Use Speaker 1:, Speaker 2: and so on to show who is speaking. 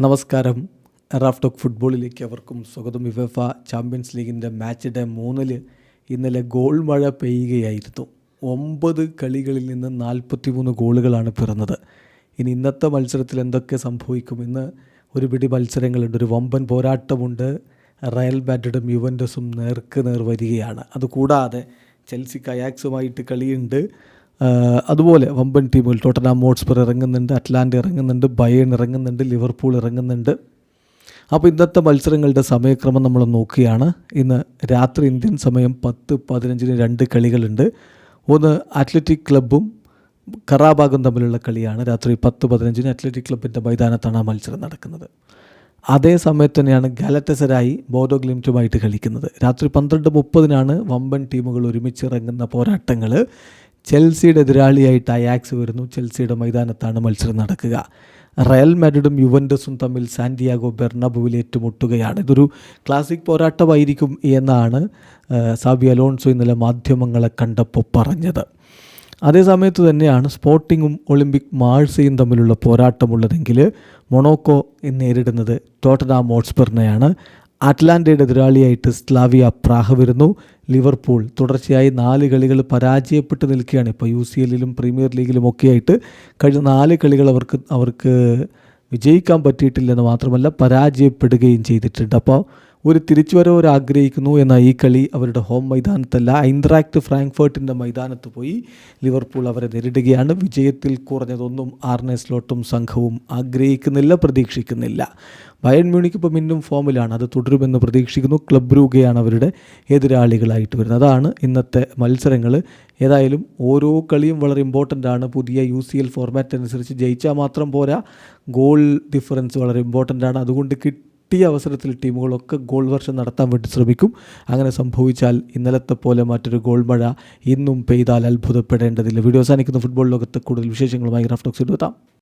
Speaker 1: നമസ്കാരം. റാഫ്റ്റോക്ക് ഫുട്ബോളിലേക്ക് അവർക്കും സ്വാഗതം. യുവഫ ചാമ്പ്യൻസ് ലീഗിന്റെ മാച്ച് ഡേ ഇന്നലെ ഗോൾ മഴ പെയ്യുകയായിരുന്നു. ഒമ്പത് കളികളിൽ നിന്ന് നാൽപ്പത്തി മൂന്ന് ഗോളുകളാണ് പിറന്നത്. ഇനി ഇന്നത്തെ മത്സരത്തിൽ എന്തൊക്കെ സംഭവിക്കും ഇന്ന് ഒരു പിടി മത്സരങ്ങളുണ്ട്. ഒരു വമ്പൻ പോരാട്ടമുണ്ട്. റയൽ ബാറ്റഡും യുവന്റസും നേർക്ക് നേർ വരികയാണ്. അതുകൂടാതെ ചെൽസി കയാക്സുമായിട്ട് കളിയുണ്ട്. അതുപോലെ വമ്പൻ ടീമുകൾ. ടോട്ടനാം മോട്സ്പർ ഇറങ്ങുന്നുണ്ട് അറ്റ്ലാന്റ് ഇറങ്ങുന്നുണ്ട് ബയേൺ ഇറങ്ങുന്നുണ്ട് ലിവർപൂൾ ഇറങ്ങുന്നുണ്ട്. അപ്പോൾ ഇന്നത്തെ മത്സരങ്ങളുടെ സമയക്രമം നമ്മൾ നോക്കുകയാണ്. ഇന്ന് രാത്രി ഇന്ത്യൻ സമയം പത്ത് പതിനഞ്ചിന് രണ്ട് കളികളുണ്ട്. ഒന്ന് അത്ലറ്റിക് ക്ലബ്ബും കറാബാഗും തമ്മിലുള്ള കളിയാണ്. രാത്രി പത്ത് പതിനഞ്ചിന് അത്ലറ്റിക് ക്ലബിന്റെ മൈതാനത്താണ് ആ മത്സരം നടക്കുന്നത്. അതേ സമയത്ത് തന്നെയാണ് ഗാലറ്റസരായി ബോഡോ ഗ്ലിംറ്റുമായിട്ട് കളിക്കുന്നത്. രാത്രി പന്ത്രണ്ട് മുപ്പതിനാണ് വമ്പൻ ടീമുകൾ ഒരുമിച്ച് ഇറങ്ങുന്ന പോരാട്ടങ്ങൾ. ചെൽസിയുടെ എതിരാളിയായിട്ട് അയാക്സ് വരുന്നു. ചെൽസിയുടെ മൈതാനത്താണ് മത്സരം നടക്കുക. റയൽ മാഡ്രിഡും യുവൻഡസും തമ്മിൽ സാന്റിയാഗോ ബെർണബുവിൽ ഏറ്റുമുട്ടുകയാണ്. ഇതൊരു ക്ലാസിക് പോരാട്ടമായിരിക്കും എന്നാണ് സാബി അലോൺസോ ഇന്നലെ മാധ്യമങ്ങളെ കണ്ടപ്പോൾ പറഞ്ഞത്. അതേ സമയത്ത് തന്നെയാണ് സ്പോർട്ടിങ്ങും ഒളിമ്പിക് മാഴ്സയും തമ്മിലുള്ള പോരാട്ടമുള്ളതെങ്കിൽ മൊണോക്കോ നേരിടുന്നത് ടോട്ടനാ ഹോട്ട്സ്പറിനെയാണ് അറ്റ്ലാന്റയുടെ എതിരാളിയായിട്ട് സ്ലാവിയ പ്രാഹ വരുന്നു. ലിവർപൂൾ തുടർച്ചയായി നാല് കളികൾ പരാജയപ്പെട്ട് നിൽക്കുകയാണ്. ഇപ്പോൾ യു സി എല്ലിലും പ്രീമിയർ ലീഗിലും ഒക്കെ ആയിട്ട് കഴിഞ്ഞ നാല് കളികൾ അവർക്ക് അവർക്ക് വിജയിക്കാൻ പറ്റിയിട്ടില്ലെന്ന് മാത്രമല്ല പരാജയപ്പെടുകയും ചെയ്തിട്ടുണ്ട്. അപ്പോൾ ഒരു തിരിച്ചുവരവ് ആഗ്രഹിക്കുന്നു എന്ന ഈ കളി അവരുടെ ഹോം മൈതാനത്തല്ല. ഐൻട്രാക്ട് ഫ്രാങ്ക്ഫേർട്ടിന്റെ മൈതാനത്ത് പോയി ലിവർപൂൾ അവരെ നേരിടുകയാണ്. വിജയത്തിൽ കുറഞ്ഞതൊന്നും ആർനെ സ്ലോട്ടും സംഘവും ആഗ്രഹിക്കുന്നില്ല പ്രതീക്ഷിക്കുന്നില്ല. ബയൺ മ്യൂണിക്ക് ഇപ്പോൾ മിന്നും ഫോമിലാണ് അത് തുടരുമെന്ന് പ്രതീക്ഷിക്കുന്നു. ക്ലബ് രൂപയാണ് അവരുടെ എതിരാളികളായിട്ട് വരുന്നത്. അതാണ് ഇന്നത്തെ മത്സരങ്ങൾ ഏതായാലും ഓരോ കളിയും വളരെ ഇമ്പോർട്ടന്റ് ആണ്. പുതിയ യു സി എൽ ഫോർമാറ്റ് അനുസരിച്ച് ജയിച്ചാൽ മാത്രം പോരാ. ഗോൾ ഡിഫറൻസ് വളരെ ഇമ്പോർട്ടന്റ് ആണ്. അതുകൊണ്ട് കിട്ടിയ അവസരത്തിൽ ടീമുകളൊക്കെ ഗോൾ വർഷം നടത്താൻ വേണ്ടി ശ്രമിക്കും. അങ്ങനെ സംഭവിച്ചാൽ ഇന്നലത്തെ പോലെ മറ്റൊരു ഗോൾ മഴ ഇന്നും പെയ്താൽ അത്ഭുതപ്പെടേണ്ടതില്ല. വീഡിയോ അവസാനിക്കുന്ന. ഫുട്ബോൾ ലോകത്ത് കൂടുതൽ വിശേഷങ്ങളുമായി റാഫ്റ്റോക്സ് എത്താം